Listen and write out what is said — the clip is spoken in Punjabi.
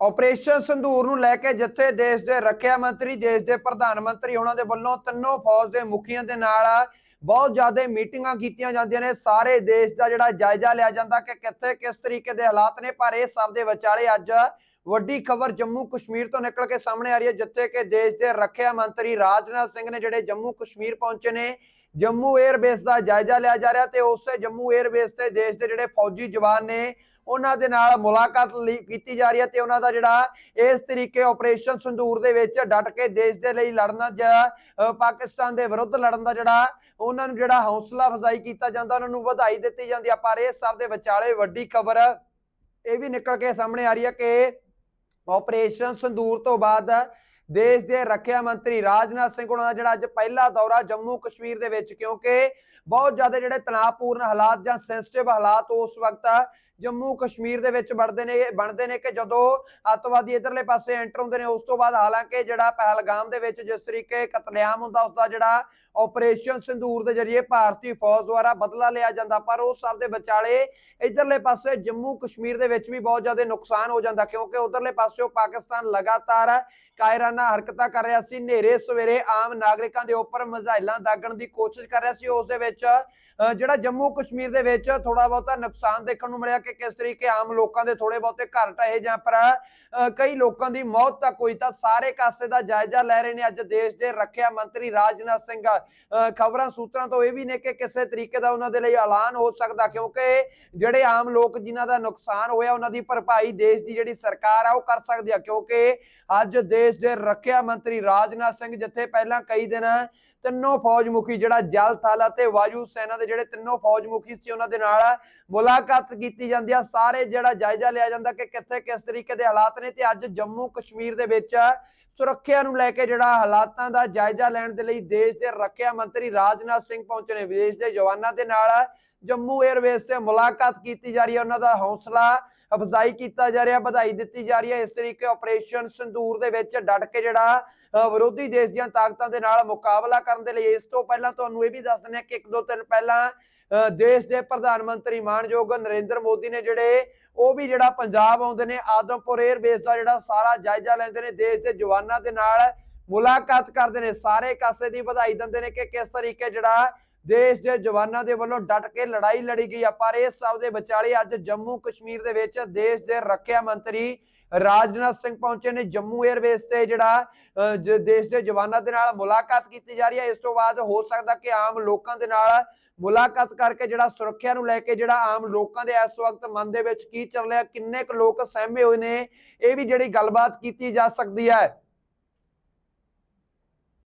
ਆਪਰੇਸ਼ਨ ਸੰਧੂਰ ਨੂੰ ਲੈ ਕੇ ਜਿੱਥੇ ਦੇਸ਼ ਦੇ ਰੱਖਿਆ ਮੰਤਰੀ, ਦੇਸ਼ ਦੇ ਪ੍ਰਧਾਨ ਮੰਤਰੀ ਉਹਨਾਂ ਦੇ ਵੱਲੋਂ ਤਿੰਨੋਂ ਫੌਜ ਦੇ ਮੁਖੀਆਂ ਦੇ ਨਾਲ ਬਹੁਤ ਜ਼ਿਆਦਾ ਮੀਟਿੰਗਾਂ ਕੀਤੀਆਂ ਜਾਂਦੀਆਂ ਨੇ। ਸਾਰੇ ਦੇਸ਼ ਦਾ ਜਿਹੜਾ ਜਾਇਜ਼ਾ ਲਿਆ ਜਾਂਦਾ ਕਿ ਕਿੱਥੇ ਕਿਸ ਤਰੀਕੇ ਦੇ ਹਾਲਾਤ ਨੇ, ਪਰ ਇਹ ਸਭ ਦੇ ਵਿਚਾਲੇ ਅੱਜ ਵੱਡੀ ਖਬਰ ਜੰਮੂ ਕਸ਼ਮੀਰ ਤੋਂ ਨਿਕਲ ਕੇ ਸਾਹਮਣੇ ਆ ਰਹੀ ਹੈ, ਜਿੱਥੇ ਕਿ ਦੇਸ਼ ਦੇ ਰੱਖਿਆ ਮੰਤਰੀ ਰਾਜਨਾਥ ਸਿੰਘ ਨੇ ਜਿਹੜੇ ਜੰਮੂ ਕਸ਼ਮੀਰ ਪਹੁੰਚੇ ਨੇ, ਜੰਮੂ 에ਅਰਬੇਸ ਦਾ ਜਾਇਜ਼ਾ ਲਿਆ ਜਾ ਰਿਹਾ ਤੇ ਉਸੇ ਜੰਮੂ 에ਅਰਬੇਸ ਤੇ ਦੇਸ਼ ਦੇ ਜਿਹੜੇ ਫੌਜੀ ਜਵਾਨ ਨੇ ਉਹਨਾਂ ਦੇ ਨਾਲ ਮੁਲਾਕਾਤ ਲਈ ਕੀਤੀ ਜਾ ਰਹੀ ਹੈ ਤੇ ਉਹਨਾਂ ਦਾ ਜਿਹੜਾ ਇਸ ਤਰੀਕੇ ਆਪਰੇਸ਼ਨ ਸੰਦੂਰ ਦੇ ਵਿੱਚ ਡਟ ਕੇ ਦੇਸ਼ ਦੇ ਲਈ ਲੜਨਾ ਜਾਂ ਪਾਕਿਸਤਾਨ ਦੇ ਵਿਰੁੱਧ ਲੜਨ ਦਾ ਜਿਹੜਾ, ਉਹਨਾਂ ਨੂੰ ਜਿਹੜਾ ਹੌਸਲਾ ਅਫਜ਼ਾਈ ਕੀਤਾ ਜਾਂਦਾ, ਉਹਨਾਂ ਨੂੰ ਵਧਾਈ ਦਿੱਤੀ ਜਾਂਦੀ ਆ, ਪਰ ਇਹ ਸਭ ਦੇ ਵਿਚਾਲੇ ਵੱਡੀ ਖਬਰ ਇਹ ਵੀ ਨਿਕਲ ਕੇ ਸਾਹਮਣੇ ਆ ਰਹੀ ਹੈ ਕਿ ਆਪਰੇਸ਼ਨ ਸੰਦੂਰ ਤੋਂ ਬਾਅਦ ਦੇਸ਼ ਦੇ ਰੱਖਿਆ ਮੰਤਰੀ ਰਾਜਨਾਥ ਸਿੰਘ ਉਹਨਾਂ ਦਾ ਜਿਹੜਾ ਅੱਜ ਪਹਿਲਾ ਦੌਰਾ ਜੰਮੂ ਕਸ਼ਮੀਰ ਦੇ ਵਿੱਚ, ਕਿਉਂਕਿ ਬਹੁਤ ਜ਼ਿਆਦਾ ਜਿਹੜੇ ਤਣਾਅਪੂਰਨ ਹਾਲਾਤ ਜਾਂ ਸੈਂਸਿਟਿਵ ਹਾਲਾਤ ਉਸ ਵਕਤ ਜੰਮੂ ਕਸ਼ਮੀਰ ਦੇ ਵਿੱਚ ਬਣਦੇ ਨੇ ਬਣਦੇ ਨੇ ਕਿ ਜਦੋਂ ਅੱਤਵਾਦੀ ਇਧਰਲੇ ਪਾਸੇ ਐਂਟਰ ਹੁੰਦੇ ਨੇ, ਉਸ ਤੋਂ ਬਾਅਦ ਹਾਲਾਂਕਿ ਜਿਹੜਾ ਪਹਿਲਗਾਮ ਦੇ ਵਿੱਚ ਜਿਸ ਤਰੀਕੇ ਕਤਲੇਆਮ ਹੁੰਦਾ ਉਸ ਦਾ ਜਿਹੜਾ ਆਪਰੇਸ਼ਨ ਸੰਦੂਰ ਦੇ ਜ਼ਰੀਏ ਭਾਰਤੀ ਫੌਜ ਦੁਆਰਾ ਬਦਲਾ ਲਿਆ ਜਾਂਦਾ, ਪਰ ਉਸ ਸਭ ਦੇ ਵਿਚਾਲੇ ਇਧਰਲੇ ਪਾਸੇ ਜੰਮੂ ਕਸ਼ਮੀਰ ਦੇ ਵਿੱਚ ਵੀ ਬਹੁਤ ਜ਼ਿਆਦਾ ਨੁਕਸਾਨ ਹੋ ਜਾਂਦਾ, ਕਿਉਂਕਿ ਉਧਰਲੇ ਪਾਸਿਓਂ ਪਾਕਿਸਤਾਨ ਲਗਾਤਾਰ ਕਾਇਰਾਨਾ ਹਰਕਤਾਂ ਕਰ ਰਿਹਾ ਸੀ। ਨੇਰੇ ਸਵੇਰੇ ਆਮ ਨਾਗਰਿਕਾਂ ਦੇ ਉੱਪਰ ਮਜ਼ਾਇਲਾਂ ਦਾਗਣ ਦੀ ਕੋਸ਼ਿਸ਼ ਕਰ ਰਿਹਾ ਸੀ। ਉਸ ਦੇ ਵਿੱਚ ਜਿਹੜਾ ਜੰਮੂ ਕਸ਼ਮੀਰ ਦੇ ਵਿੱਚ ਥੋੜਾ ਬਹੁਤਾ ਨੁਕਸਾਨ ਦੇਖਣ ਨੂੰ ਮਿਲਿਆ ਕਿ ਕਿਸ ਤਰੀਕੇ ਆਮ ਲੋਕਾਂ ਦੇ ਥੋੜੇ ਬਹੁਤੇ ਘਰ ਢਹੇ ਜਾਂ ਪਰ ਕਈ ਲੋਕਾਂ ਦੀ ਮੌਤ ਤੱਕ ਹੋਈ ਤਾਂ ਸਾਰੇ ਕਾਸੇ ਦਾ ਜਾਇਜ਼ਾ ਲੈ ਰਹੇ ਨੇ। ਅੱਜ ਦੇਸ਼ ਦੇ ਰੱਖਿਆ ਮੰਤਰੀ ਰਾਜਨਾਥ ਸਿੰਘ ਖਬਰਾਂ ਸੂਤਰਾਂ ਤੋਂ ਇਹ ਵੀ ਨੇ ਕਿ ਕਿਸੇ ਤਰੀਕੇ ਦਾ ਉਹਨਾਂ ਦੇ ਲਈ ਐਲਾਨ ਹੋ ਸਕਦਾ ਕਿਉਂਕਿ ਜਿਹੜੇ ਆਮ ਲੋਕ ਜਿਨ੍ਹਾਂ ਦਾ ਨੁਕਸਾਨ ਹੋਇਆ ਉਹਨਾਂ ਦੀ ਭਰਪਾਈ ਦੇਸ਼ ਦੀ ਜਿਹੜੀ ਸਰਕਾਰ ਆ ਉਹ ਕਰ ਸਕਦੀ ਆ। ਕਿਉਂਕਿ ਅੱਜ ਦੇ ਦੇਸ਼ ਦੇ ਰੱਖਿਆ ਮੰਤਰੀ ਰਾਜਨਾਥ ਸਿੰਘ ਜਿੱਥੇ ਪਹਿਲਾਂ ਕਈ ਦਿਨ ਤਿੰਨੋਂ ਫੌਜ ਮੁਖੀ ਜਿਹੜਾ ਜਲ ਥਲ ਅਤੇ ਵਾਯੂ ਸੈਨਾ ਦੇ ਜਿਹੜੇ ਤਿੰਨੋਂ ਫੌਜ ਮੁਖੀ ਸੀ ਉਹਨਾਂ ਦੇ ਨਾਲ ਮੁਲਾਕਾਤ ਕੀਤੀ ਜਾਂਦੀ ਆ। ਸਾਰੇ ਜਿਹੜਾ ਜਾਇਜ਼ਾ ਲਿਆ ਜਾਂਦਾ ਕਿ ਕਿੱਥੇ ਕਿਸ ਤਰੀਕੇ ਦੇ ਹਾਲਾਤ ਨੇ ਤੇ ਅੱਜ ਜੰਮੂ ਕਸ਼ਮੀਰ ਦੇ ਵਿੱਚ ਸੁਰੱਖਿਆ ਨੂੰ ਲੈ ਕੇ ਜਿਹੜਾ ਹਾਲਾਤਾਂ ਦਾ ਜਾਇਜ਼ਾ ਲੈਣ ਦੇ ਲਈ ਦੇਸ਼ ਦੇ ਰੱਖਿਆ ਮੰਤਰੀ ਰਾਜਨਾਥ ਸਿੰਘ ਪਹੁੰਚੇ ਨੇ। ਵਿਦੇਸ਼ ਦੇ ਜਵਾਨਾਂ ਦੇ ਨਾਲ ਜੰਮੂ 에ਅਰਵੇਸ ਤੇ ਮੁਲਾਕਾਤ ਕੀਤੀ ਜਾ ਰਹੀ ਹੈ ਉਹਨਾਂ ਦਾ ਹੌਸਲਾ ਅਫਜ਼ਾਈ ਕੀਤਾ ਜਾ ਰਿਹਾ, ਵਧਾਈ ਦਿੱਤੀ ਜਾ ਰਹੀ ਹੈ। ਇਸ ਤਰੀਕੇ ਆਪਰੇਸ਼ਨ ਸੰਦੂਰ ਦੇ ਵਿੱਚ ਡਟ ਕੇ ਜਿਹੜਾ ਵਿਰੋਧੀ ਦੇਸ਼ ਦੀਆਂ ਤਾਕਤਾਂ ਦੇ ਨਾਲ ਮੁਕਾਬਲਾ ਕਰਨ ਦੇ ਲਈ ਇਸ ਤੋਂ ਪਹਿਲਾਂ ਤੁਹਾਨੂੰ ਇਹ ਵੀ ਦੱਸ ਦਿੰਦੇ ਹਾਂ ਕਿ ਇੱਕ ਦੋ ਦਿਨ ਪਹਿਲਾਂ ਦੇਸ਼ ਦੇ ਪ੍ਰਧਾਨ ਮੰਤਰੀ ਮਾਨਯੋਗ ਨਰਿੰਦਰ ਮੋਦੀ ਨੇ ਜਿਹੜੇ, ਉਹ ਵੀ ਜਿਹੜਾ ਪੰਜਾਬ ਆਉਂਦੇ ਨੇ, ਆਦਮਪੁਰ 에ਅਰਬੇਸ ਦਾ ਜਿਹੜਾ ਸਾਰਾ ਜਾਇਜ਼ਾ ਲੈਂਦੇ ਨੇ, ਦੇਸ਼ ਦੇ ਜਵਾਨਾਂ ਦੇ ਨਾਲ ਮੁਲਾਕਾਤ ਕਰਦੇ ਨੇ। ਸਾਰੇ ਕਾਸੇ ਦੀ ਵਧਾਈ ਦਿੰਦੇ ਨੇ ਕਿ ਕਿਸ ਤਰੀਕੇ ਜਿਹੜਾ ਦੇਸ਼ ਦੇ ਜਵਾਨਾਂ ਦੇ ਵੱਲੋਂ ਡਟ ਕੇ ਲੜਾਈ ਲੜੀ ਗਈ ਆ, ਪਰ ਇਸ ਸਭ ਦੇ ਵਿਚਾਲੇ ਅੱਜ ਜੰਮੂ ਕਸ਼ਮੀਰ ਦੇ ਵਿੱਚ ਦੇਸ਼ ਦੇ ਰੱਖਿਆ ਮੰਤਰੀ ਰਾਜਨਾਥ ਸਿੰਘ ਪਹੁੰਚੇ ਨੇ। ਜੰਮੂ 에ਅਰਬੇਸ ਤੇ ਜਿਹੜਾ ਦੇਸ਼ ਦੇ ਜਵਾਨਾਂ ਦੇ ਨਾਲ ਮੁਲਾਕਾਤ ਕੀਤੀ ਜਾ ਰਹੀ ਹੈ ਇਸ ਤੋਂ ਬਾਅਦ ਹੋ ਸਕਦਾ ਕਿ ਆਮ ਲੋਕਾਂ ਦੇ ਨਾਲ ਮੁਲਾਕਾਤ ਕਰਕੇ ਜਿਹੜਾ ਸੁਰੱਖਿਆ ਨੂੰ ਲੈ ਕੇ ਜਿਹੜਾ ਆਮ ਲੋਕਾਂ ਦੇ ਇਸ ਵਕਤ ਮਨ ਦੇ ਵਿੱਚ ਕੀ ਚੱਲ ਰਿਹਾ, ਕਿੰਨੇ ਕੁ ਲੋਕ ਸਹਿਮੇ ਹੋਏ ਨੇ, ਇਹ ਵੀ ਜਿਹੜੀ ਗੱਲਬਾਤ ਕੀਤੀ ਜਾ ਸਕਦੀ ਹੈ।